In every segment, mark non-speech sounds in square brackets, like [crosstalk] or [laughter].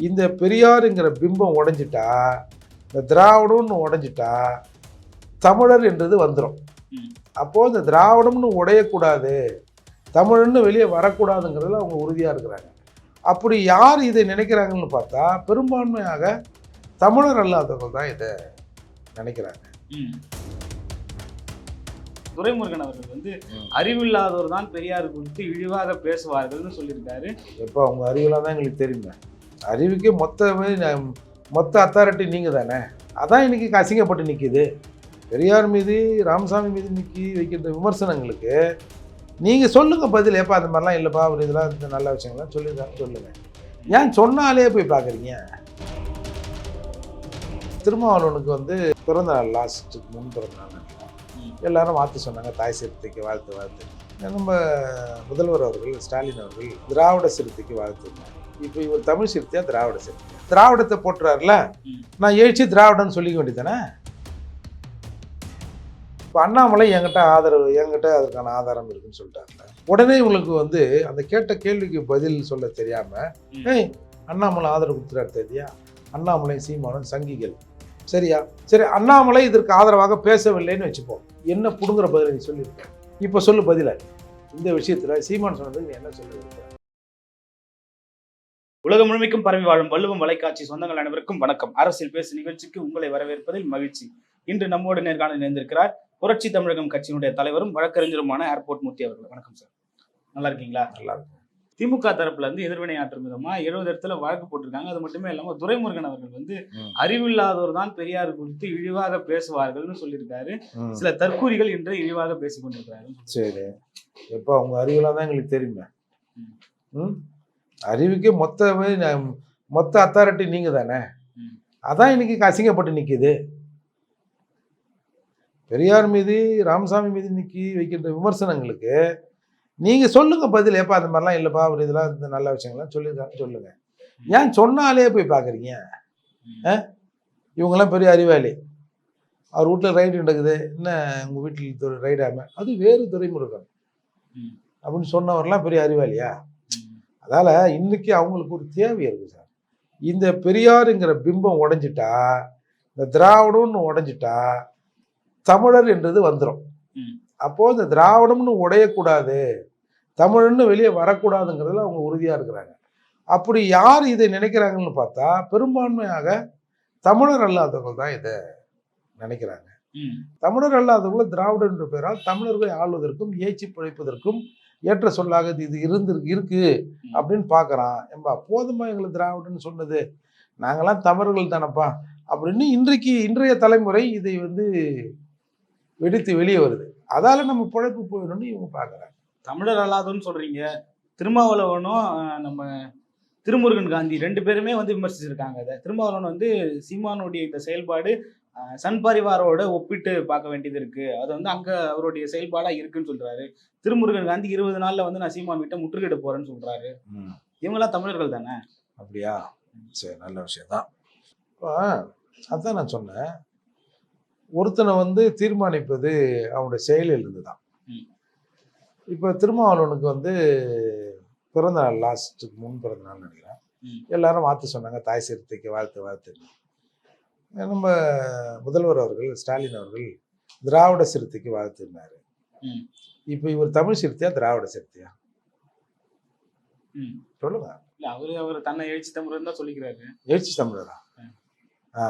இந்த பெரியாருங்கிற பிம்பம் உடைஞ்சிட்டா இந்த திராவிடம்னு உடைஞ்சிட்டா தமிழர் என்றது வந்துடும். அப்போது இந்த திராவிடம்னு உடையக்கூடாது தமிழன்னு வெளியே வரக்கூடாதுங்கிறதுல அவங்க உறுதியாக இருக்கிறாங்க அப்படி யார் இதை நினைக்கிறாங்கன்னு பார்த்தா பெரும்பான்மையாக தமிழர் அல்லாதவர்கள் தான் இதை நினைக்கிறாங்க. துரைமுருகன் அவர்கள் வந்து. அறிவில்லாதவர் தான் பெரியார் குறித்து இழிவாக பேசுவார்கள்னு சொல்லியிருக்காரு எப்போ அவங்க அறிவுலாம் தான் எங்களுக்கு தெரியுமே அறிவுக்கு மொத்த மொத்த அத்தாரிட்டி நீங்கள் தானே அதான் இன்னைக்கு அசிங்கப்பட்டு நிற்கிது பெரியார் மீது ராமசாமி மீது நிற்கி வைக்கின்ற விமர்சனங்களுக்கு நீங்கள் சொல்லுங்கள் பதில். ஏப்பா அந்த மாதிரிலாம் இல்லைப்பா அவர் இதெல்லாம் இந்த நல்ல விஷயங்கள்லாம் சொல்லியிருக்காங்க சொல்லுங்கள் ஏன் சொன்னாலே போய் பார்க்குறீங்க? திருமாவளவனுக்கு வந்து பிறந்த நாள் லாஸ்ட்டுக்கு முன் பிறந்த நாள் எல்லாரும் வாழ்த்து சொன்னாங்க தாய் சிறுத்தைக்கு வாழ்த்து வாழ்த்து. நம்ம முதல்வர் அவர்கள் ஸ்டாலின் அவர்கள் திராவிட சிறுத்தைக்கு வாழ்த்துருந்தாங்க இப்போ இவர் தமிழ் சிறுத்தையா திராவிட சிறுத்தையா? திராவிடத்தை போட்டுறாருல. நான் எழுச்சி திராவிடன்னு சொல்லிக்க வேண்டியதானே இப்போ அண்ணாமலை என்கிட்ட ஆதரவு என்கிட்ட அதற்கான ஆதாரம் இருக்குன்னு சொல்லிட்டாருல உடனே உங்களுக்கு வந்து அந்த கேட்ட கேள்விக்கு பதில் சொல்ல தெரியாம ம். ஏய் அண்ணாமலை ஆதரவு கொடுத்துறாரு தெரியா அண்ணாமலை சீமானன் சங்கிகள். சரியா? சரி அண்ணாமலை இதற்கு ஆதரவாக பேசவில்லைன்னு வச்சுப்போம் என்ன புடுங்குற பதில் நீ சொல்லியிருக்க இப்போ சொல்லு பதில. இந்த விஷயத்துல சீமான் சொன்னதுக்கு நீ என்ன சொல்ல? உலகம் முழுமைக்கும் பரவி வாழும் வள்ளுவம் வலைக்காட்சி சொந்தங்கள் அனைவருக்கும் வணக்கம். அரசியல் பேசு நிகழ்ச்சிக்கு உங்களை வரவேற்பதில் மகிழ்ச்சி. இன்று நம்மோடு நேர்காணல் இணைந்திருக்கிறார் புரட்சி தமிழகம் கட்சியினுடைய தலைவரும் வழக்கறிஞருமான ஏர்போர்ட் மூர்த்தி அவர்கள். வணக்கம் சார். நல்லா இருக்கீங்களா? நல்லா இருக்கும் திமுக தரப்புல இருந்து எதிர்வினை ஆற்றும் விதமா எழுபது இடத்துல வழக்கு போட்டிருக்காங்க. அது மட்டுமே இல்லாம துரைமுருகன் அவர்கள் வந்து ம். அறிவில்லாதவர் தான் பெரியார் குறித்து இழிவாக பேசுவார்கள்னு சொல்லியிருக்காரு. சில தற்கூரிகள் இன்று இழிவாக பேசிக் கொண்டிருக்கிறாரு சரி. எப்போ அவங்க அறிவுலாம் தான் எங்களுக்கு தெரியுமே. ம். ம் அறிவுக்கு மொத்தமே ந- மொத்த அத்தாரிட்டி நீங்கள் தானே. அதான் இன்னைக்கு அசிங்கப்பட்டு நிற்கிது பெரியார் மீது ராமசாமி மீது நிற்கி வைக்கின்ற விமர்சனங்களுக்கு நீங்கள் சொல்லுங்க பதில் ஏப்பா அந்த மாதிரிலாம் இல்லைப்பா அப்படி இதெல்லாம் இந்த நல்ல விஷயங்கள்லாம் சொல்லியிருக்காங்க சொல்லுங்க ஏன் சொன்னாலே போய் பார்க்குறீங்க. இவங்கெல்லாம் பெரிய அறிவாளி அவர் வீட்டில் ரைடு நடக்குது என்ன உங்கள் வீட்டில் ரைடாம அது வேறு துறைமுருகன். அப்படின்னு சொன்னவர்லாம் பெரிய அறிவாளியா. அதால் இன்னைக்கு அவங்களுக்கு ஒரு தேவை இருக்குது சார் இந்த பெரியாருங்கிற பிம்பம் உடைஞ்சிட்டா இந்த திராவிடம்னு உடைஞ்சிட்டா தமிழர் என்றது வந்துடும். அப்போது இந்த திராவிடம்னு உடையக்கூடாது தமிழன்னு வெளியே வரக்கூடாதுங்கிறதுல அவங்க உறுதியாக இருக்கிறாங்க அப்படி யார் இதை நினைக்கிறாங்கன்னு பார்த்தா பெரும்பான்மையாக தமிழர் அல்லாதவர்கள் தான் இதை நினைக்கிறாங்க. தமிழர் அல்லாதவர்கள் திராவிடர் என்ற பெயரால் தமிழர்களை ஆள்வதற்கும் ஏச்சி பிழைப்பதற்கும் ஏற்ற சொல்லாக இது இருந்து இருக்கு அப்படின்னு பார்க்கறான் ஏம்பா போதுமா எங்களை திராவிடன்னு சொன்னது. நாங்களாம் தமிழர்கள் தானப்பா அப்படின்னு இன்றைக்கு இன்றைய தலைமுறை இதை வந்து வெடித்து வெளியே வருது. அதால நம்ம பிழைப்பு போயிடணும்னு இவங்க பார்க்குறாங்க தமிழர் அல்லாதவன்னு சொல்றீங்க. திருமாவளவனும் நம்ம திருமுருகன் காந்தி ரெண்டு பேருமே வந்து விமர்சிச்சிருக்காங்க அதை. திருமாவளவன் வந்து சீமானுடைய இந்த செயல்பாடு சன் பரிவாரோட ஒப்பிட்டு பார்க்க வேண்டியது இருக்கு. அது வந்து அங்க அவருடைய செயல்பாடா இருக்குன்னு சொல்றாரு. திருமுருகன் காந்தி இருபது நாள்ல வந்து நான் சீமான் வீட்டை முற்றுகையிட போறேன்னு சொல்றாரு. இவங்கெல்லாம் தமிழர்கள் தானே? அப்படியா? சரி நல்ல விஷயம்தான். இப்போ அதான் நான் சொன்னேன். ஒருத்தனை வந்து தீர்மானிப்பது அவனுடைய செயலில் இருந்து தான். இப்போ திருமாவளவனுக்கு வந்து பிறந்த நாள் லாஸ்ட்டுக்கு முன் பிறந்த நாள் நினைக்கிறேன். எல்லாரும் வாழ்த்து சொன்னாங்க. தாய் சிறுத்தைக்கு வாழ்த்து வாழ்த்து நம்ம முதல்வர் அவர்கள் ஸ்டாலின் அவர்கள் திராவிட சிறுத்தைக்கு வாழ்த்துனாரு. இப்போ இவர் தமிழ் சிறுத்தையா திராவிட சிறுத்தையா. சொல்லுங்க இல்ல அவரு அவர் தன்னை எழுச்சி தமிழர் தான் சொல்லிக்கிறாரு எழுச்சி தமிழரா. ஆ.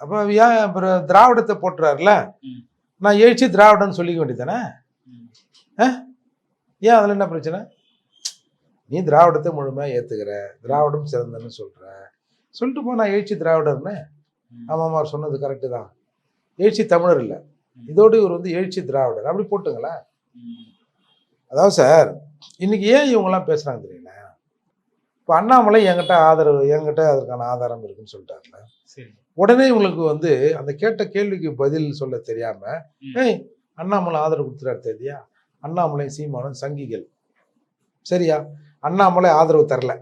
அப்போ ஏன் அப்புறம் திராவிடத்தை போட்டுறாருல. நான் எழுச்சி திராவிடன்னு சொல்லிக்க வேண்டியதானே. ஏன் அதில் என்ன பிரச்சனை நீ திராவிடத்தை முழுமையாக ஏற்றுக்கிற திராவிடம் சிறந்தன்னு சொல்கிற சொல்லிட்டு போ நான் எழுச்சி திராவிடர்னு. ஆமாம் சொன்னது கரெக்டு தான் எழுச்சி தமிழர் இல்லை இதோடு இவர் வந்து எழுச்சி திராவிடர் அப்படி போட்டுங்களேன். அதாவது சார் இன்னைக்கு ஏன் இவங்கெல்லாம் பேசுகிறாங்க தெரியல இப்போ அண்ணாமலை என்கிட்ட ஆதரவு என்கிட்ட அதற்கான ஆதாரம் இருக்குன்னு சொல்லிட்டாருல உடனே இவங்களுக்கு வந்து அந்த கேட்ட கேள்விக்கு பதில் சொல்ல தெரியாம. ஏய் அண்ணாமலை ஆதரவு கொடுத்துறாரு தெரியா அண்ணாமலை சீமானும் சங்கிகள் சரியா அண்ணாமலை ஆதரவு தரல.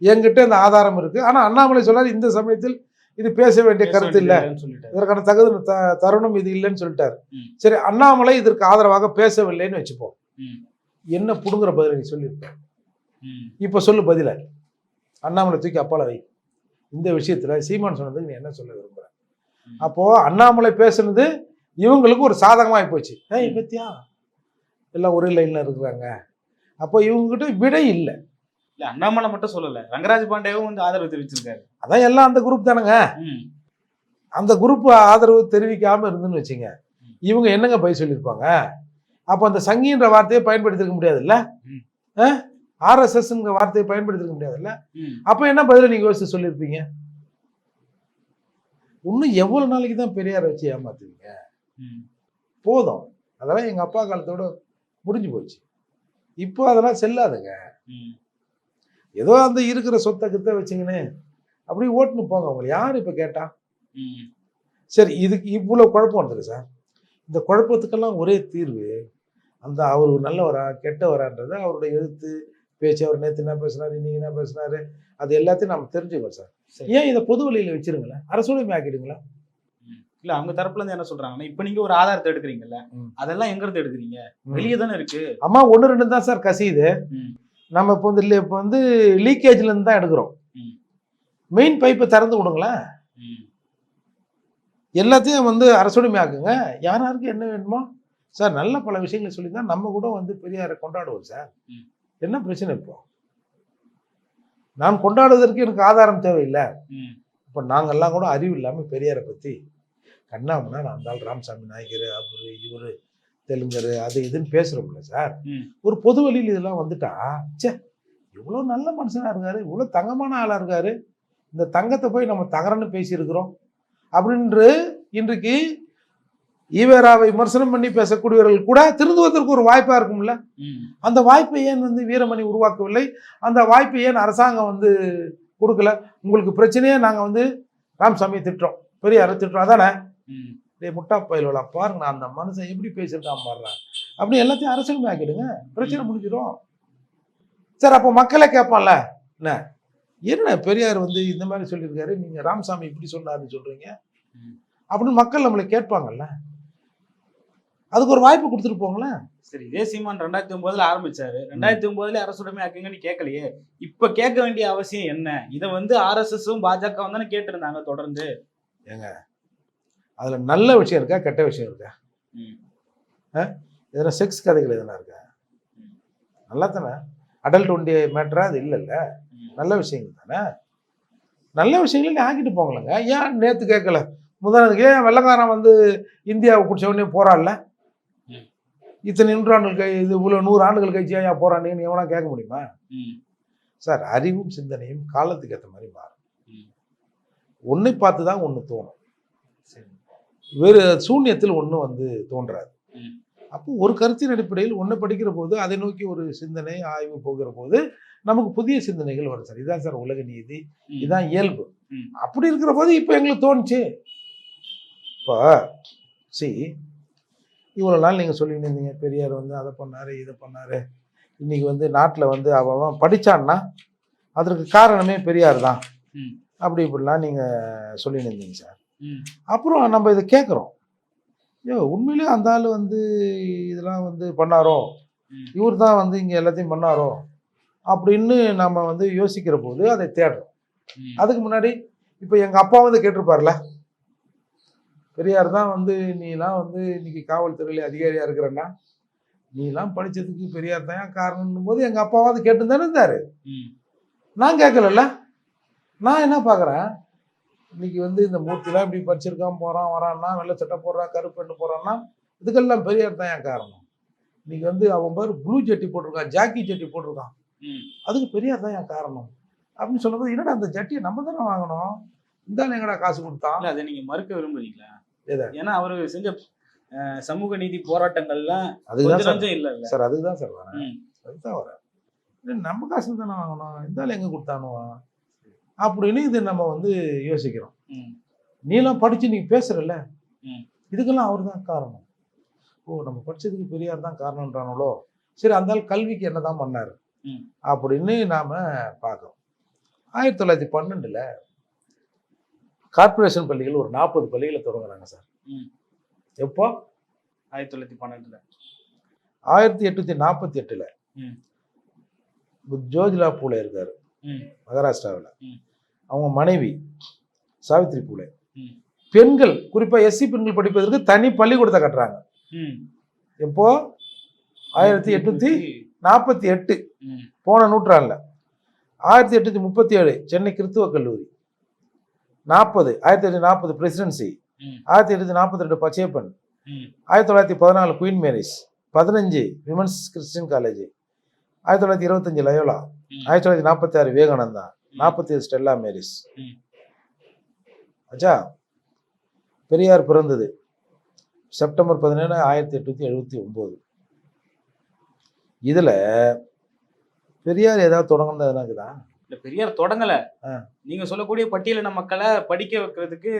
என்கிட்ட அந்த ஆதாரம் இருக்கு. ஆனா அண்ணாமலை சொல்லாரு இந்த சமயத்தில் இது பேச வேண்டிய கருத்து இல்ல. இதற்கான தகுதி தருணம் இது இல்லைன்னு சொல்லிட்டாரு. சரி அண்ணாமலை இதற்கு ஆதரவாக பேசவில்லைன்னு வச்சுப்போம். என்ன புடுங்குற பதில் நீ சொல்லியிருக்க? ம். இப்ப சொல்லு பதில. அண்ணாமலை தூக்கி அப்பால வை. இந்த விஷயத்துல சீமான் சொன்னதுக்கு நீ என்ன சொல்ல விரும்புற. அப்போ அண்ணாமலை பேசுனது இவங்களுக்கு ஒரு சாதகமாகி போச்சு. ஏய் பத்தியா எல்லாம் ஒரே லைன்ல இருக்கிறாங்க. அப்போ இவங்ககிட்ட விடை இல்லை. இல்ல அண்ணாமலை மட்டும் சொல்லல. ரங்கராஜ் பாண்டேவும் வந்து ஆதரவு தெரிவிச்சிருக்காரு. அதான் எல்லாம் அந்த குரூப் தானங்க. அந்த குரூப் ஆதரவு தெரிவிக்காம இருந்துன்னு வச்சுங்க. இவங்க என்னங்க பை சொல்லியிருப்பாங்க? அப்போ அந்த சங்கின்ற வார்த்தையை பயன்படுத்திருக்க முடியாதுல்ல. ஆர்எஸ்எஸ்ங்கிற வார்த்தையை பயன்படுத்திருக்க முடியாதுல்ல? ம். அப்போ என்ன பதில நீங்க யோசிச்சு சொல்லியிருப்பீங்க? இன்னும் எவ்வளவு நாளைக்கு தான் பெரியாரை வச்சு ஏமாத்துவீங்க. போதும். அதெல்லாம் எங்க அப்பா காலத்தோட முடிஞ்சு போச்சு. இப்போ அதெல்லாம் செல்லாதுங்க. ஏதோ அந்த இருக்கிற சொத்தை கித்த வச்சுங்கன்னு அப்படி ஓட்டுன்னு போங்க உங்களை யார் இப்போ கேட்டா. சரி இதுக்கு இவ்வளோ குழப்பம் வந்தது சார். இந்த குழப்பத்துக்கெல்லாம் ஒரே தீர்வு அந்த அவர் நல்லவரா கெட்டவரான்றது அவருடைய எழுத்து பேச்சு அவர் நேற்று என்ன பேசுனாரு இன்னைக்கு என்ன பேசுனாரு அது எல்லாத்தையும் நம்ம தெரிஞ்சுக்கோம் சார். சரி. ஏன் இதை பொது வழியில் வச்சிருங்களேன்? அரசுடைமை ஆக்கிடுங்களேன் இல்ல அவங்க தரப்புல இருந்து என்ன சொல்றாங்கன்னா இப்ப நீங்க ஒரு ஆதாரத்தை எடுக்கிறீங்கல்ல. அதெல்லாம் எங்க இருந்து எடுக்கிறீங்க வெளியே தானே இருக்கு. அம்மா ஒன்று ரெண்டு தான் சார் கசியுது. நம்ம இப்போ வந்து இப்போ வந்து லீக்கேஜ்ல இருந்து தான் எடுக்கிறோம். மெயின் பைப்பை திறந்து விடுங்களேன். ம். எல்லாத்தையும் வந்து அரசுடைமை ஆக்குங்க. யார் யாருக்கு என்ன வேணுமோ? சார் நல்ல பல விஷயங்களை சொல்லி தான் நம்ம கூட வந்து பெரியாரை கொண்டாடுவோம் சார். என்ன பிரச்சனை இப்போ? நான் கொண்டாடுவதற்கு எனக்கு ஆதாரம் தேவையில்லை. இப்போ நாங்கெல்லாம் கூட அறிவு இல்லாமல் பெரியாரை பற்றி கண்ணாமனா நான் ஆள் ராமசாமி நாயக்கர் அவரு இவர். தெலுங்கர் அது இதுன்னு பேசுகிறோம்ல சார். ஒரு பொது வழியில் இதெல்லாம் வந்துட்டா ச்சே இவ்வளோ நல்ல மனுஷனா இருக்காரு இவ்வளோ தங்கமான ஆளாக இருக்காரு இந்த தங்கத்தை போய் நம்ம தகரன்னு பேசியிருக்கிறோம் அப்படின்று இன்றைக்கு ஈவேராவை விமர்சனம் பண்ணி பேசக்கூடியவர்கள் கூட திருந்துவதற்கு ஒரு வாய்ப்பாக இருக்கும்ல. அந்த வாய்ப்பை ஏன் வந்து வீரமணி உருவாக்கவில்லை? அந்த வாய்ப்பை ஏன் அரசாங்கம் வந்து கொடுக்கல? உங்களுக்கு பிரச்சனையே நாங்கள் வந்து ராமசாமியை திட்டுறோம் பெரியாரை திட்டுறோம் அதானே? டேய் முட்டா பயிலோலா பாருங்க நான் அந்த மனுஷன் எப்படி பேசியிருக்கான் பாடுறேன் அப்படி எல்லாத்தையும் அரசியல் ஆக்கிடுங்க. பிரச்சனை முடிஞ்சிடும். சார் அப்போ மக்களே கேட்பான்ல என்ன? என்ன பெரியார் வந்து இந்த மாதிரி சொல்லியிருக்காரு. நீங்க ராமசாமி இப்படி சொன்னாருன்னு சொல்றீங்க. ம். அப்படின்னு மக்கள் நம்மளை கேட்பாங்கல்ல. அதுக்கு ஒரு வாய்ப்பு கொடுத்துட்டு போங்களேன். சரி இதே சீமான் ரெண்டாயிரத்தி ஒன்பதுல ஆரம்பிச்சாரு. ரெண்டாயிரத்தி ஒன்பதுல அரசுடைமை ஆக்குங்கன்னு கேட்கலையே. இப்ப கேட்க வேண்டிய அவசியம் என்ன? இதை வந்து ஆர்எஸ்எஸும் பாஜகவும் தானே கேட்டிருந்தாங்க தொடர்ந்து. அதுல நல்ல விஷயம் இருக்கா கெட்ட விஷயம் இருக்கா? ம். எதனா செக்ஸ் கதைகள் எதனா இருக்கா. நல்லா தானே அடல்ட் ஒண்டிய மேட்டரா அது இல்லைல்ல. நல்ல விஷயங்கள் தானே? நல்ல விஷயங்களை நீ ஆக்கிட்டு போங்களேங்க. ஏன் நேற்று கேட்கல முதலாவதுக்கு ஏன் வெள்ளக்காரன் வந்து இந்தியாவை பிடிச்ச உடனே போராடல. இத்தனை நூற்றாண்டுகள் கை இது இவ்வளோ நூறு ஆண்டுகள் கழிச்சு ஏன் போராடின்னு எவனா கேட்க முடியுமா. சார் அறிவும் சிந்தனையும் காலத்துக்கு ஏற்ற மாதிரி மாறும். ஒன்றை பார்த்து தான் ஒன்று தோணும். வேறு சூன்யத்தில் ஒன்று வந்து தோன்றாது. அப்போ ஒரு கருத்தின் அடிப்படையில் ஒன்று படிக்கிற போது அதை நோக்கி ஒரு சிந்தனை ஆய்வு போகிற போது நமக்கு புதிய சிந்தனைகள் வரும் சார் இதான் சார் உலக நீதி. இதான் இயல்பு. அப்படி இருக்கிற போது இப்போ எங்களுக்கு தோணுச்சு இப்போ சி இவ்வளோ நாள் நீங்கள் சொல்லிட்டு இருந்தீங்க பெரியார் வந்து அதை பண்ணாரு இதை பண்ணாரு இன்னைக்கு வந்து நாட்டில் வந்து அவன் படிச்சான்னா அதற்கு காரணமே பெரியார் தான். அப்படி இப்படிலாம் நீங்கள் சொல்லிட்டு இருந்தீங்க சார். அப்புறம் நம்ம இதை கேட்குறோம். ஐயோ உண்மையிலே அந்த ஆள் வந்து இதெல்லாம் வந்து பண்ணாரோ. இவர் தான் வந்து இங்கே எல்லாத்தையும் பண்ணாரோ? அப்படின்னு நம்ம வந்து யோசிக்கிற போது அதை தேடுறோம். அதுக்கு முன்னாடி இப்போ எங்கள் அப்பா வந்து கேட்டிருப்பார்ல? பெரியார் தான் வந்து நீலாம் வந்து இன்னைக்கு காவல்துறையில் அதிகாரியாக இருக்கிறன்னா நீலாம் படிச்சதுக்கு பெரியார் தான் காரணம்னும் போது எங்கள் அப்பாவாவது கேட்டு தானே இருந்தார். நான் கேட்கலல்ல. நான் என்ன பார்க்குறேன் இன்னைக்கு வந்து இந்த மூர்த்திலாம் இப்படி படிச்சிருக்கான் போகிறான் வரான்னா வெள்ளை சட்டை போடுறான் கருப்பு பெண்ணு போகிறான்னா இதுக்கெல்லாம் பெரியார் தான் என் காரணம்? இன்னைக்கு வந்து அவன் பாரு ப்ளூ ஜட்டி போட்டிருக்கான் ஜாக்கி ஜட்டி போட்டிருக்கான். அதுக்கு பெரியார் தான் என் காரணம்? அப்படின்னு சொல்லும்போது என்னடா அந்த ஜட்டியை நம்ம தானே வாங்கணும்? இந்த எங்கடா காசு கொடுத்தான்? அதை நீங்க மறுக்க விரும்புறீங்களா? ஏன்னா அவரு செஞ்ச சமூக நீதி போராட்டங்கள்லாம் அதுதான் இல்ல இல்ல சார் அதுதான் சார் வரேன். அதுதான் வரேன் நம்ம காசு தானே வாங்கணும்? இந்த எங்க கொடுத்தானுவா அப்படின்னு இது நம்ம வந்து யோசிக்கிறோம். நீலாம் படிச்சு நீ பேசுறல்ல ம். இதுக்கெல்லாம் அவர் தான் காரணம் ஓ நம்ம படிச்சதுக்கு பெரியார் தான் காரணம்ன்றாங்களோ சரி அந்த கல்விக்கு என்னதான் பண்ணாரு ம். அப்படின்னு நாம பார்க்கிறோம் ஆயிரத்தி தொள்ளாயிரத்தி பன்னெண்டுல கார்ப்பரேஷன் பள்ளிகள் ஒரு நாற்பது பள்ளிகளை தொடங்குறாங்க சார். எப்போ ஆயிரத்தி தொள்ளாயிரத்தி பன்னெண்டுல ஆயிரத்தி எட்நூத்தி நாற்பத்தி எட்டுல ம். ஜோதிலா பூலே இருக்காரு. மகாராஷ்டிராவில். அவங்க மனைவி சாவித்ரி பூலே. பெண்கள் குறிப்பா எஸ்சி பெண்கள் படிப்பதற்கு தனி பள்ளிக்கூடத்தை கட்டுறாங்க. எப்போ ஆயிரத்தி எட்நூத்தி நாற்பத்தி எட்டு. போன நூற்றாண்டுல ஆயிரத்தி எட்நூத்தி முப்பத்தி ஏழு சென்னை கிறித்துவ கல்லூரி நாற்பது ஆயிரத்தி எட்நூத்தி நாற்பது பிரசிடென்சி. ஆயிரத்தி எட்நூத்தி நாற்பத்தி ரெண்டு பச்சையப்பன். ஆயிரத்தி தொள்ளாயிரத்தி பதினாலு குயின் மேரிஸ் பதினஞ்சு விமன்ஸ் கிறிஸ்டியன் காலேஜ் ஆயிரத்தி தொள்ளாயிரத்தி இருபத்தஞ்சு லயோலா. ஆயிரத்தி தொள்ளாயிரத்தி நாற்பத்தி ஆறு விவேகானந்தா நாற்பத்தி ஏழு ஸ்டெல்லா மேரிஸ். ஆச்சா பெரியார் பிறந்தது செப்டம்பர் பதினேழு ஆயிரத்தி எட்நூத்தி எழுபத்தி ஒன்பது இதுல பெரியார் ஏதாவது தொடங்கினது இருக்குதா இல்ல பெரியார் தொடங்கல. நீங்க சொல்லக்கூடிய பட்டியலின மக்களை படிக்க வைக்கிறதுக்கு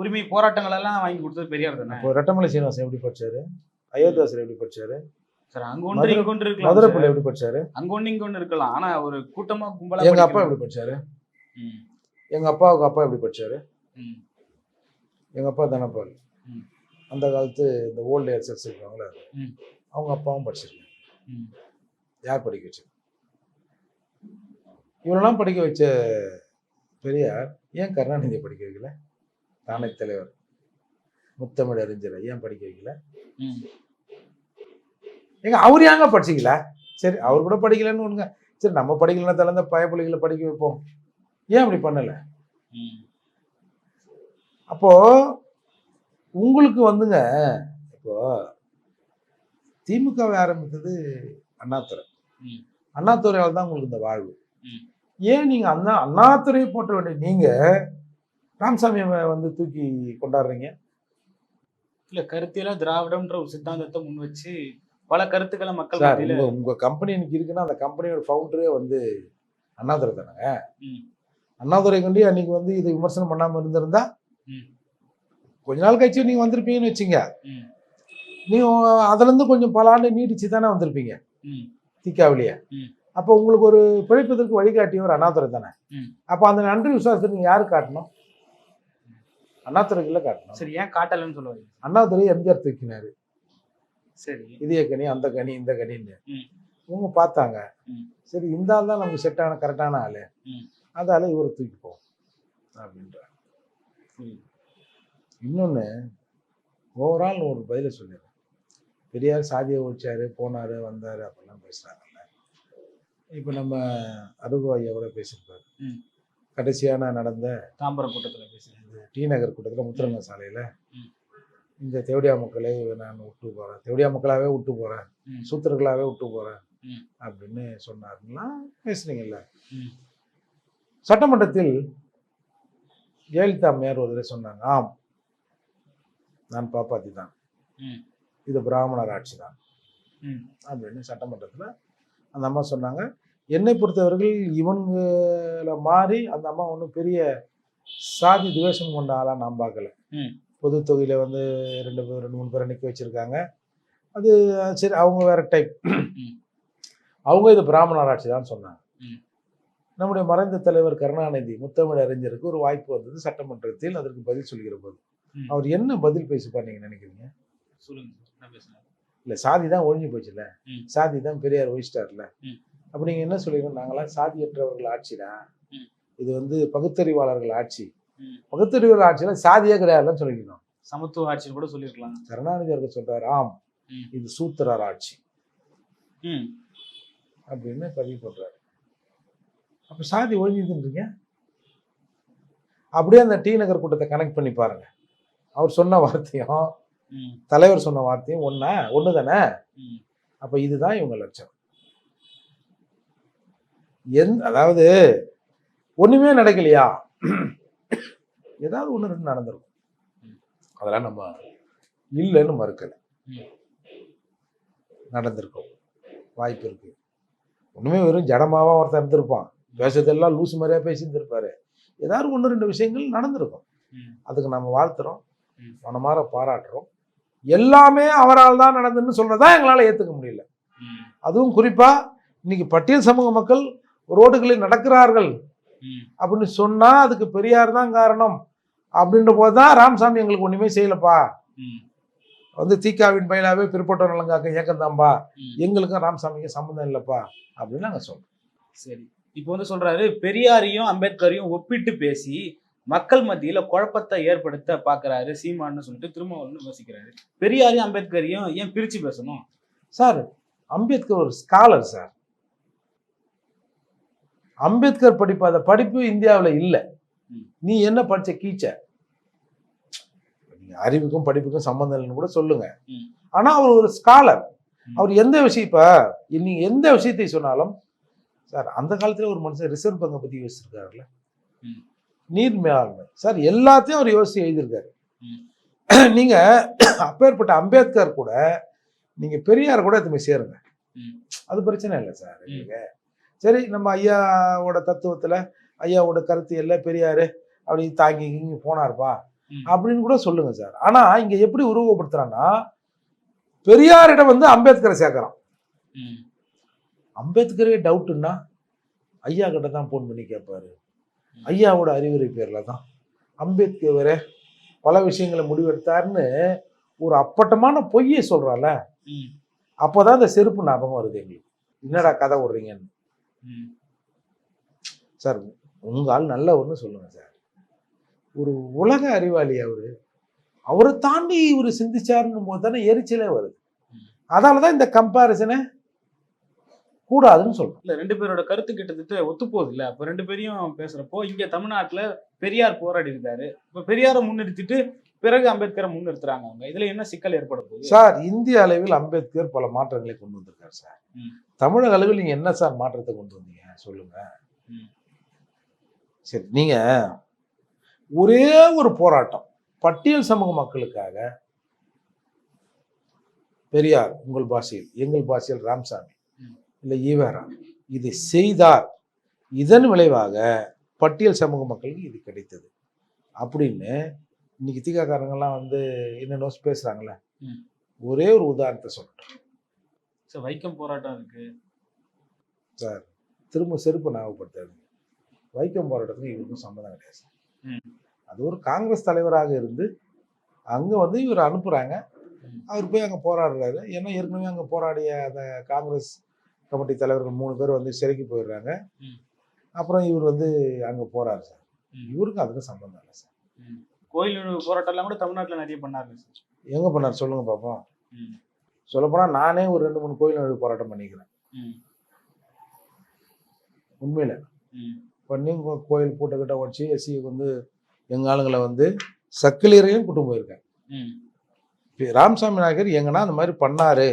உரிமை போராட்டங்கள் எல்லாம் வாங்கி கொடுத்தது பெரியார் தானே? இப்போ ரெட்டமலை சீனிவாசன் எப்படி படிச்சாரு? அயோத்தியாசர் எப்படி படிச்சாரு? சார் அங்க ஒன்று இங்க ஒன்று இருக்கலாம் மதுரை சார். பிள்ளை எப்படி படிச்சாரு அங்க ஒண்ணு இங்க ஒண்ணு இருக்கலாம் ஆனா ஒரு கூட்டமா கும்பலா எங்க அப்பா. எப்படி படிச்சாரு. எங்க அப்பாவுக்கு அப்பா எப்படி படிச்சாரு. எங்க அப்பா தனபால் ம். அந்த காலத்து இந்த ஓல்டு ஏர்சர்ஸ் இருக்காங்களே. அவங்க அப்பாவும் படிச்சிருக்காங்க. யார் படிக்க வச்சு இவரெல்லாம் படிக்க வச்ச பெரியார் ஏன் கருணாநிதியை படிக்க வைக்கல தானே தலைவர் முத்தமிழ் அறிஞரை ஏன் படிக்க வைக்கல. ஏங்க அவர் ஏங்க படிச்சிக்கல? சரி அவர் கூட படிக்கலன்னு ஒண்ணுங்க. சரி நம்ம படிக்கலன்னா தகுந்த பயப்பிள்ளைகளை படிக்க வைப்போம். ஏன் அப்படி பண்ணல. அப்போ உங்களுக்கு வந்துங்க இப்போ திமுகவை ஆரம்பித்தது அண்ணாதுரை ம். அண்ணாதுரையால் தான் உங்களுக்கு இந்த வாழ்வு. ஏன் நீங்க அண்ணா அண்ணாதுரையை போட்ட வேண்டிய நீங்க ராமசாமியை வந்து தூக்கி கொண்டாடுறீங்க? இல்ல கருத்தியலா திராவிடம்ன்ற ஒரு சித்தாந்தத்தை முன் வச்சு பல கருத்துக்களை மக்கள் சார் உங்க உங்க கம்பெனி இன்னைக்கு இருக்குன்னா அந்த கம்பெனியோட ஃபவுண்டரே வந்து அண்ணாதுரை தானேங்க. அண்ணாதுரை கொண்டு அன்னைக்கு வந்து இதை விமர்சனம் பண்ணாம இருந்திருந்தா. கொஞ்ச நாள் கழிச்சு நீங்க வந்திருப்பீங்கன்னு வச்சுங்க. நீங்க அதுல இருந்து கொஞ்சம் பல ஆண்டு நீடிச்சு தானே வந்திருப்பீங்க. திக்காவிலேயே. அப்போ உங்களுக்கு ஒரு பிழைப்பதற்கு வழிகாட்டியவர் அண்ணாதுரை தானே. அப்போ அந்த நன்றி விசுவாசத்தை நீங்க யாருக்கு காட்டணும் அண்ணாதுரைக்குள்ள காட்டணும் சரி ஏன் காட்டலன்னு சொல்லுவாங்க அண்ணாதுரை எம்ஜிஆர் தூக்கினாரு இதய கனி அந்த கனி இந்த கனின்னு. இவங்க பார்த்தாங்க. சரி இந்த ஆள் தான் நமக்கு செட்டான கரெக்டான ஆளு ம். அதால இவரை தூக்கிப்போம் அப்படின்ற புரியுது. இன்னொன்று ஓவரால் ஒரு பதிலை சொல்லிடுறேன் பெரியார் சாதியை ஒழிச்சாரு போனாரு வந்தாரு அப்படிலாம் பேசுறாங்கல்ல இப்போ நம்ம அருகு ஐயா கூட பேசியிருப்பாரு. கடைசியான நடந்த தாம்பரம் கூட்டத்துல இந்த டி நகர் கூட்டத்தில் முத்துரங்க சாலையில். இந்த தேவடியா மக்களை நான் விட்டு போகிறேன் தேவடியா மக்களாகவே விட்டு போகிறேன். சூத்திரர்களாகவே விட்டு போகிறேன். அப்படின்னு சொன்னாருன்னா பேசுனீங்கல்ல. சட்டமன்றத்தில் ஜெயலலிதா அம்மையார் ஒரு சொன்னாங்க ஆம் நான் பாப்பாத்தி தான். இது பிராமணர் ஆட்சி தான். அப்படின்னு சட்டமன்றத்தில் அந்த அம்மா சொன்னாங்க என்னை பொறுத்தவர்கள் இவங்கள மாறி அந்த அம்மா ஒன்றும் பெரிய சாதி துவேஷம் கொண்ட ஆளாக நான் பார்க்கல. பொது தொகையில் வந்து ரெண்டு பேர் ரெண்டு மூணு பேரை நிற்க வச்சிருக்காங்க அது சரி அவங்க வேற டைப். அவங்க இது பிராமணர் ஆட்சி தான் சொன்னாங்க. நம்முடைய மறைந்த தலைவர் கருணாநிதி முத்தமிழ் அறிஞருக்கு ஒரு வாய்ப்பு வந்தது சட்டமன்றத்தில் அதற்கு பதில் சொல்கிற போது. அவர் என்ன பதில் பேசிப்பார் நீங்க நினைக்கிறீங்க இல்ல சாதி தான் ஒழிஞ்சு போச்சுல்ல. சாதி தான் பெரியார் ஒழிச்சிட்டார்ல ம். அப்ப நீங்க என்ன சொல்லிருக்கோம் நாங்களாம் சாதியற்றவர்கள் ஆட்சிடா. இது வந்து பகுத்தறிவாளர்கள் ஆட்சி ம். பகுத்தறிவாளர் ஆட்சியில சாதியே கிடையாதுன்னு சொல்லிக்கணும் சமத்துவ ஆட்சின்னு கூட சொல்லியிருக்கலாம் கருணாநிதி அவர்கள் சொல்றாரு ஆம். இது சூத்திரர் ஆட்சி. அப்படின்னு பதிவு பண்றாரு அப்ப சாதி ஒழிஞ்சுதுன்றீங்க அப்படியே அந்த டி நகர் கூட்டத்தை கனெக்ட் பண்ணி பாருங்க அவர் சொன்ன வார்த்தையும். தலைவர் சொன்ன வார்த்தையும் ஒண்ணா ஒண்ணு தானே. அப்ப இதுதான் இவங்க லட்சம் எந் அதாவது ஒண்ணுமே நடக்கலையா ஏதாவது ஒன்று ரெண்டு நடந்திருக்கும். அதெல்லாம் நம்ம இல்லைன்னு மறுக்கலை. நடந்திருக்கும். வாய்ப்பு இருக்கு. ஒன்றுமே வெறும் ஜடமாவா ஒருத்தன் இருந்திருப்பான். பேசுறதெல்லாம் லூசு மாதிரியா பேசியிருந்திருப்பாரு ஏதாவது ஒன்று ரெண்டு விஷயங்கள் நடந்திருக்கும். அதுக்கு நம்ம வாழ்த்துறோம். மனமாற பாராட்டுறோம். எல்லாமே அவரால் தான் நடந்ததுன்னு சொல்றதா எங்களால் ஏற்றுக்க முடியல. அதுவும் குறிப்பாக இன்னைக்கு பட்டியல் சமூக மக்கள் ரோடுகளில் நடக்கிறார்கள். அப்படின்னு சொன்னா அதுக்கு பெரியார் தான் காரணம். அப்படின்ற போதுதான் ராமசாமி எங்களுக்கு ஒண்ணுமே செய்யலப்பா. வந்து தீக்காவின் பயிலாவே பிற்பட்டோர் நலங்காக்க இயக்கம் தான்பா. எங்களுக்கும் ராமசாமிக்கும் சம்மந்தம் இல்லைப்பா. அப்படின்னு நாங்க சொல்றோம். சரி. இப்போ வந்து சொல்றாரு பெரியாரையும் அம்பேத்கரையும் ஒப்பிட்டு பேசி மக்கள் மத்தியில குழப்பத்தை ஏற்படுத்த பாக்குறாரு சீமான்னு சொல்லிட்டு திருமாவளவன் விமர்சிக்கிறாரு. பெரியாரையும் அம்பேத்கரையும் ஏன் பிரிச்சு பேசணும்? சார் அம்பேத்கர் ஒரு ஸ்காலர் சார். அம்பேத்கர் படிப்பாத படிப்பு இந்தியாவுல இல்லை. நீ என்ன படிச்ச கீச்ச அறிவுக்கும் படிப்புக்கும் சம்பந்தம் இல்லைன்னு கூட சொல்லுங்க ம். ஆனா அவர் ஒரு ஸ்காலர். அவர் எந்த விஷயம் இப்ப நீங்க எந்த விஷயத்தை சொன்னாலும் சார் அந்த காலத்துல ஒரு மனுஷன் ரிசர்வ் பங்கை பத்தி யோசிச்சிருக்காருல்ல. நீர் மேலாண்மை சார் எல்லாத்தையும் அவர் யோசிச்சு எழுதியிருக்காரு ம். [clears throat] நீங்க அப்பேற்பட்ட அம்பேத்கர் கூட நீங்க பெரியார் கூட எதுவுமே சேருங்க. அது பிரச்சனை இல்லை சார் சரி நம்ம ஐயாவோட தத்துவத்துல ஐயாவோட கருத்து எல்லாம் பெரியாரு அப்படி தாங்கி இங்க போனாருப்பா. அப்படின்னு கூட சொல்லுங்க சார் ஆனா இங்க எப்படி உருவப்படுத்துறான்னா பெரியாரிடம் வந்து அம்பேத்கரை சேர்க்கறான். அம்பேத்கரே டவுட்டுன்னா ஐயா கிட்ட தான் ஃபோன் பண்ணி கேட்பாரு ஐயாவோட அறிவுரை பேர்ல தான் அம்பேத்கர் வேற பல விஷயங்களை முடிவெடுத்தாருன்னு ஒரு அப்பட்டமான பொய்யை சொல்றான்ல ம். அப்போதான் இந்த செருப்பு ஞாபகம் வருது எங்களுக்கு என்னடா கதை விடுறீங்கன்னு. சார் உங்க ஆள் நல்லவர்னு சொல்லுங்க சார். ஒரு உலக அறிவாளி அவரு அவரை தாண்டி இவர் சிந்திச்சாருன்னும் போது தானே எரிச்சலே வருது. அதனால தான் இந்த கம்பாரிசனை கூடாதுன்னு சொல்றோம். இல்ல ரெண்டு பேரோட கருத்து கிட்டத்தட்ட ஒத்து போகுது இல்ல அப்ப ரெண்டு பேரையும் பேசுறப்போ இங்க தமிழ்நாட்டுல பெரியார் போராடி இருந்தாரு இப்ப பெரியாரை முன்னிறுத்திட்டு பிறகு அம்பேத்கரை முன்னிறுத்துறாங்க அவங்க. இதுல என்ன சிக்கல் ஏற்பட போகுது? சார் இந்திய அளவில் அம்பேத்கர் பல மாற்றங்களை கொண்டு வந்திருக்காரு சார். தமிழக அளவில் நீங்க என்ன சார் மாற்றத்தை கொண்டு வந்தீங்க? சொல்லுங்க. சரி நீங்க ஒரே ஒரு போராட்டம் பட்டியல் சமூக மக்களுக்காக பெரியார் உங்கள் பாஷையில் எங்கள் பாஷையில் ராம்சாமி. இல்லை ஈவேரா இதை செய்தார். இதன் விளைவாக பட்டியல் சமூக மக்களுக்கு இது கிடைத்தது. அப்படின்னு இன்னைக்கு தீகாக்காரங்கெல்லாம் வந்து என்னென்ன பேசுறாங்கல்ல? ம். ஒரே ஒரு உதாரணத்தை சொல்றேன் சரி, வைக்கம் போராட்டம் இருக்கு. சார் திரும்ப செருப்பு ஞாபகப்படுத்தாது வைக்கம் போராட்டத்துக்கு இவருக்கும் சம்மந்தம் கிடையாது சார். அது ஒரு காங்கிரஸ் தலைவராக இருந்து அங்க வந்து இவர் அனுப்புறாங்க. ம். அவர் போய் அங்க போராடுறாரு. ஏன்னா ஏற்கனவே அங்க போராடிய அந்த காங்கிரஸ் கமிட்டி தலைவர்கள் மூணு பேர் வந்து சிறைக்கு போயிடுறாங்க. அப்புறம் இவர் வந்து அங்க போறாரு சார். இவருக்கும் அதுக்கும் சம்பந்தம் இல்லை சார். கோயில் போராட்டம் எல்லாம் கூட தமிழ்நாட்டுல நிறைய பண்ணாரு சார். எங்க பண்ணார்? சொல்லுங்க பார்ப்போம் ம். சொல்லப்போனா நானே ஒரு ரெண்டு மூணு கோயில் போராட்டம் பண்ணிக்கிறேன். உண்மையில. பண்ணி கோ- கோயில் பூட்டக்கிட்ட உடச்சி எஸ்சிக்கு வந்து எங்க ஆளுங்களை வந்து சக்கிலியரையும் கூட்டு போயிருக்கேன். இப்ப ராமசாமி நாயக்கர் எங்கன்னா அந்த மாதிரி பண்ணாரு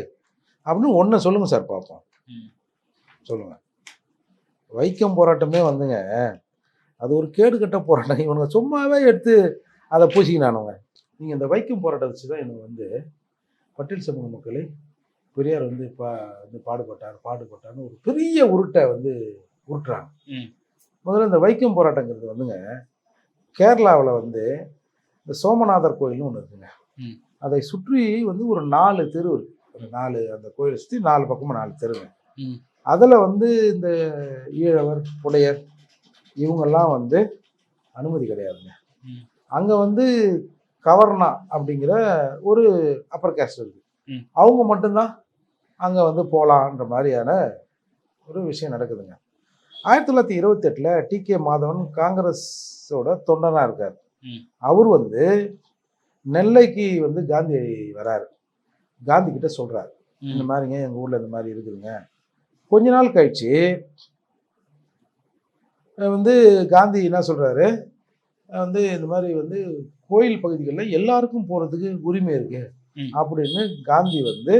அப்படின்னு ஒன்று சொல்லுங்க சார் பார்ப்போம் ம். சொல்லுங்க வைக்கம் போராட்டமே வந்துங்க அது ஒரு கேடுகட்ட போராட்டம் இவனுங்க சும்மாவே எடுத்து அதை பூசிக்கினானுங்க நீங்கள் இந்த வைக்கம் போராட்டத்தை வச்சு தான் எனக்கு வந்து பட்டியல் சமூக மக்களை பெரியார் வந்து பா வந்து பாடுபட்டார் பாடுபட்டார்னு ஒரு பெரிய உருட்டை வந்து உருட்டுறாங்க. முதல்ல இந்த வைக்கம் போராட்டங்கிறது வந்துங்க கேரளாவில் வந்து இந்த சோமநாதர் கோயில்னு ஒன்று இருக்குங்க. அதை சுற்றி வந்து ஒரு நாலு தெரு இருக்கு அந்த நாலு அந்த கோயிலை சுற்றி நாலு பக்கமும் நாலு தெருங்க. அதில் வந்து இந்த ஈழவர் புலையர் இவங்கெல்லாம் வந்து அனுமதி கிடையாதுங்க. அங்கே வந்து கவர்னா அப்படிங்கிற ஒரு அப்பர் கேஸ்ட் இருக்கு. அவங்க மட்டும்தான் அங்கே வந்து போகலான்ற மாதிரியான ஒரு விஷயம் நடக்குதுங்க ஆயிரத்தி தொள்ளாயிரத்தி இருபத்தெட்டில் டி கே மாதவன் காங்கிரஸோட தொண்டனாக இருக்கார். அவர் வந்து நெல்லைக்கு வந்து காந்தி வராரு காந்தி கிட்ட சொல்றாரு இந்த. மாதிரிங்க எங்கள் ஊரில் இந்த மாதிரி இருக்குதுங்க கொஞ்ச நாள் கழிச்சு வந்து காந்தி என்ன சொல்றாரு அஹ் வந்து இந்த மாதிரி வந்து கோயில் பகுதிகளில் எல்லாருக்கும் போகிறதுக்கு உரிமை இருக்கு. அப்படின்னு காந்தி வந்து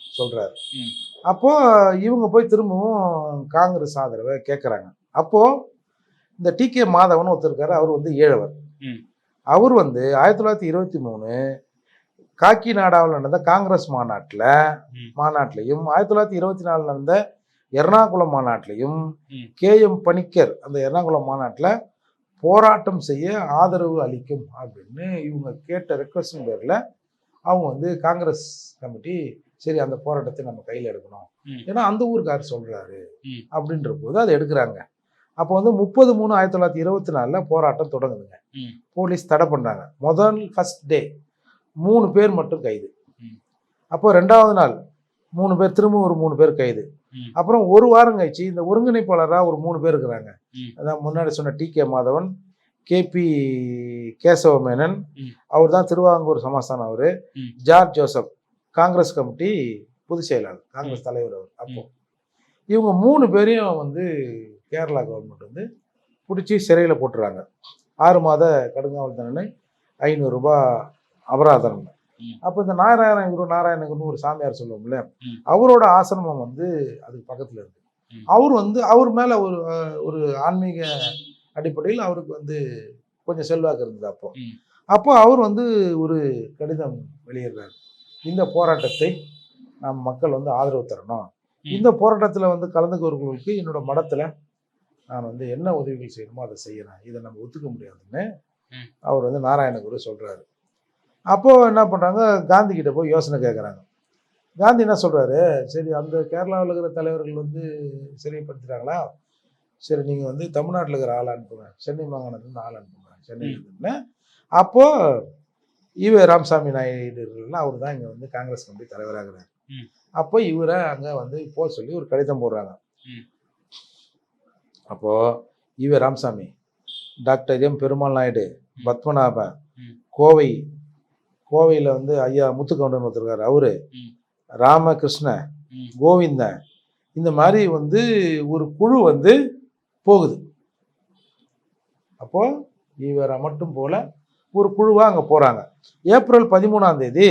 சொல்றாரு ம். அப்போ இவங்க போய் திரும்பவும் காங்கிரஸ் ஆதரவை கேட்குறாங்க அப்போ இந்த டி கே மாதவன் ஒருத்தர் இருக்காரு அவர் வந்து ஏழவர். அவர் வந்து ஆயிரத்தி தொள்ளாயிரத்தி இருபத்தி மூணு காக்கிநாடாவில் நடந்த காங்கிரஸ் மாநாட்டில். மாநாட்டிலையும் ஆயிரத்தி தொள்ளாயிரத்தி இருபத்தி நாலில் நடந்த எர்ணாகுளம் மாநாட்டிலையும். கே எம் பணிக்கர் அந்த எர்ணாகுளம் மாநாட்டில் போராட்டம் செய்ய ஆதரவு அளிக்கும் அப்படின்னு இவங்க கேட்ட ரெக்வஸ்டின் பேரில் அவங்க வந்து காங்கிரஸ் கமிட்டி சரி அந்த போராட்டத்தை நம்ம கையில் எடுக்கணும். ஏன்னா அந்த ஊருக்கார் சொல்றாரு ம். அப்படின்ற போது அதை எடுக்கிறாங்க அப்போ வந்து முப்பது மூணு ஆயிரத்தி தொள்ளாயிரத்தி இருபத்தி நாலில் போராட்டம் தொடங்குதுங்க. போலீஸ் தடை பண்ணுறாங்க முதல் ஃபர்ஸ்ட் டே மூணு பேர் மட்டும் கைது. அப்போ ரெண்டாவது நாள் மூணு பேர் திரும்ப ஒரு மூணு பேர் கைது. அப்புறம் ஒரு வாரம் கழிச்சு இந்த ஒருங்கிணைப்பாளராக ஒரு மூணு பேர் இருக்கிறாங்க. அதான் முன்னாடி சொன்ன T K Madhavan KP Kesava Menon ம். அவர் தான் திருவாங்கூர் சமஸ்தானம் அவர். ஜார்ஜ் ஜோசப் காங்கிரஸ் கமிட்டி பொதுச் செயலாளர் காங்கிரஸ் தலைவர் அவர் அப்போ இவங்க மூணு பேரையும் வந்து கேரளா கவர்மெண்ட் வந்து பிடிச்சி சிறையில் போட்டுறாங்க ஆறு மாத கடுங்காவல் தண்டனை ஐநூறுரூபா அபராதம். அப்போ இந்த நாராயண குரு நாராயண குருன்னு ஒரு சாமியார் சொல்லுவோம்ல. அவரோட ஆசிரமம் வந்து அதுக்கு பக்கத்தில் இருக்கு. அவர் வந்து அவர் மேலே ஒரு ஒரு ஆன்மீக அடிப்படையில் அவருக்கு வந்து கொஞ்சம் செல்வாக்கு இருந்தது அப்போ. அப்போ அவர் வந்து ஒரு கடிதம் வெளியிடுறாரு இந்த போராட்டத்தை நம் மக்கள் வந்து ஆதரவு தரணும். இந்த போராட்டத்தில் வந்து கலந்துக்கிறவர்களுக்கு என்னோட மடத்தில் நான் வந்து என்ன உதவிகள் செய்யணுமோ அதை செய்யறேன் இதை நம்ம ஒத்துக்க முடியாதுன்னு. அவர் வந்து நாராயணகுரு சொல்றாரு அப்போ என்ன பண்றாங்க? காந்தி கிட்ட போய் யோசனை கேட்குறாங்க காந்தி என்ன சொல்றாரு? சரி அந்த கேரளாவில் இருக்கிற தலைவர்கள் வந்து சிறைப்படுத்திட்டாங்களா? சரி நீங்க வந்து தமிழ்நாட்டில் இருக்கிற ஆள் அனுப்புங்க. சென்னை மாகாணத்துலேருந்து ஆள் அனுப்புங்க. சென்னையிலேருந்து அப்போ ஈவே ராமசாமி நாயுடுலாம் அவர் தான் இங்கே வந்து காங்கிரஸ் கமிட்டி தலைவராகிறார். அப்போ இவரை அங்கே வந்து போக சொல்லி ஒரு கடிதம் போடுறாங்க. ம். அப்போ E V Ramasamy doctor M. Perumal Naidu Padmanabhan. Kovai கோவையில் வந்து ஐயா முத்துக்கவுண்டன் ஒருத்தருக்காரு அவரு. ராமகிருஷ்ண. கோவிந்தன் இந்த மாதிரி வந்து ஒரு குழு வந்து போகுது. அப்போ ஈவேரா மட்டும் போல ஒரு குழுவாக அங்கே போகிறாங்க ஏப்ரல் பதிமூணாம் தேதி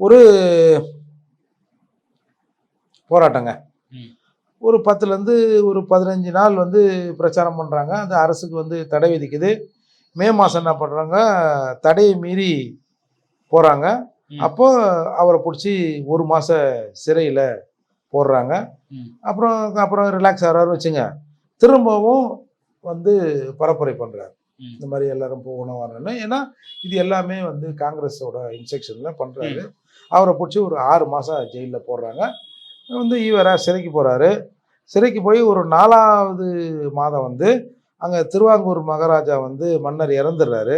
ஒரு போராட்டங்க. ஒரு பத்துலேருந்து ஒரு பதினஞ்சு நாள் வந்து பிரச்சாரம் பண்ணுறாங்க அந்த அரசுக்கு வந்து தடை விதிக்குது. மே மாதம் என்ன பண்ணுறாங்க தடையை மீறி போகிறாங்க. அப்போ அவரை பிடிச்சி ஒரு மாதம் சிறையில் போடுறாங்க. அப்புறம் அப்புறம் ரிலாக்ஸ் ஆகிறாரு வச்சுங்க. திரும்பவும் வந்து பரப்புரை பண்ணுறாரு. இந்த மாதிரி எல்லாரும் போகணும் வரணும்னு ஏன்னா இது எல்லாமே வந்து காங்கிரஸோட இன்ஸ்ட்ரக்ஷனில் பண்ணுறாரு அவரை பிடிச்சி ஒரு ஆறு மாதம் ஜெயிலில் போடுறாங்க. வந்து ஈவரா சிறைக்கு போகிறாரு சிறைக்கு போய் ஒரு நாலாவது மாதம் வந்து அங்கே திருவாங்கூர் மகாராஜா வந்து மன்னர் இறந்துடுறாரு.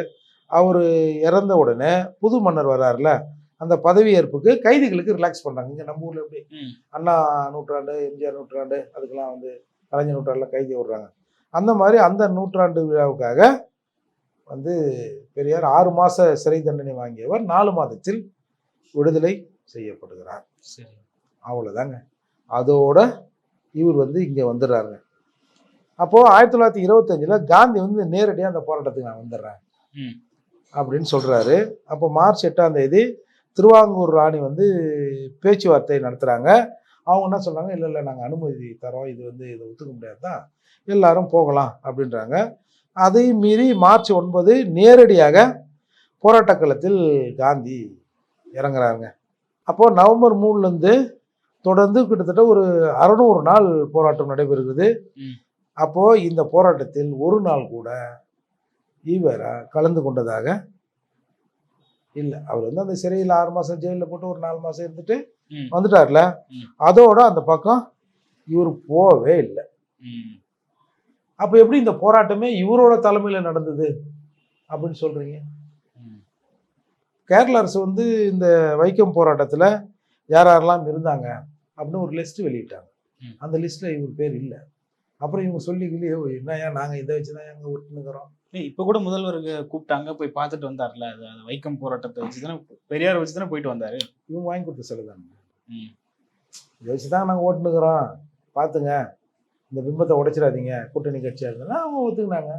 அவர் இறந்த உடனே புது மன்னர் வர்றாருல அந்த பதவியேற்புக்கு கைதிகளுக்கு ரிலாக்ஸ் பண்ணுறாங்க இங்கே நம்ம ஊரில் எப்படி. அண்ணா நூற்றாண்டு எம்ஜிஆர் நூற்றாண்டு அதுக்கெல்லாம் வந்து கலைஞர் நூற்றாண்டில் கைதி விடுறாங்க அந்த மாதிரி அந்த நூற்றாண்டு விழாவுக்காக வந்து பெரியார் ஆறு மாத சிறை தண்டனை வாங்கியவர் நாலு மாதத்தில் விடுதலை செய்யப்படுகிறார். சரி. அவ்வளோதாங்க அதோட இவர் வந்து இங்கே வந்துடுறாருங்க. அப்போது ஆயிரத்தி தொள்ளாயிரத்தி இருபத்தஞ்சில் காந்தி வந்து நேரடியாக அந்த போராட்டத்துக்கு நான் வந்துடுறேன். ம். அப்படின்னு சொல்கிறாரு அப்போ மார்ச் எட்டாம் தேதி திருவாங்கூர் ராணி வந்து பேச்சுவார்த்தை நடத்துகிறாங்க அவங்க என்ன சொல்கிறாங்க இல்லை இல்லை நாங்கள் அனுமதி தரோம். இது வந்து இதை ஒத்துக்க முடியாது தான். எல்லாரும் போகலாம் அப்படின்றாங்க. அதையும் மீறி மார்ச் ஒன்பது நேரடியாக போராட்டக் களத்தில் காந்தி இறங்குறாருங்க. அப்போது நவம்பர் மூணுலேருந்து தொடர்ந்து கிட்டத்தட்ட ஒரு அறநூறு நாள் போராட்டம் நடைபெறுகிறது. அப்போது இந்த போராட்டத்தில் ஒரு நாள் கூட ஈவேரா கலந்து கொண்டதாக இல்லை அவர் வந்து அந்த சிறையில் ஆறு மாதம் ஜெயிலில் போட்டு ஒரு நாலு மாதம் இருந்துட்டு. வந்துட்டார்ல. அதோட அந்த பக்கம் இவர் போகவே இல்லை. அப்போ எப்படி இந்த போராட்டமே இவரோட தலைமையில் நடந்தது அப்படின்னு சொல்கிறீங்க. கேரள அரசு வந்து இந்த வைக்கம் போராட்டத்தில் யார் யாரெல்லாம் இருந்தாங்க அப்படின்னு ஒரு லிஸ்ட் வெளியிட்டாங்க. அந்த லிஸ்ட்டில் இவர் பேர் இல்லை அப்புறம் இவங்க சொல்லி கிளி என்னய்யா நாங்கள் இதை வச்சு தான் எங்கள் விட்டுனுக்குறோம் ஏய், இப்ப கூட முதல்வருக்கு கூப்பிட்டாங்க போய் பார்த்துட்டு வந்தார்ல அது அது வைக்கம் போராட்டத்தை வச்சு தானே பெரியார் வச்சு தானே போயிட்டு வந்தாரு. இவங்க வாங்கி கொடுத்த செலவு ம். இதை வச்சு தான் நாங்கள் ஓட்டுனுக்குறோம் பார்த்துங்க. இந்த பிம்பத்தை உடைச்சிடாதீங்க. கூட்டணி கட்சியாக இருந்ததுன்னா அவங்க ஒத்துக்கினாங்க.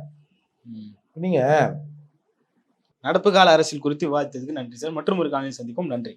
ம். நீங்கள் நடப்பு கால அரசியல் குறித்து விவாதித்ததுக்கு நன்றி சார். மற்றும் ஒரு காலையில் சந்திப்போம். நன்றி.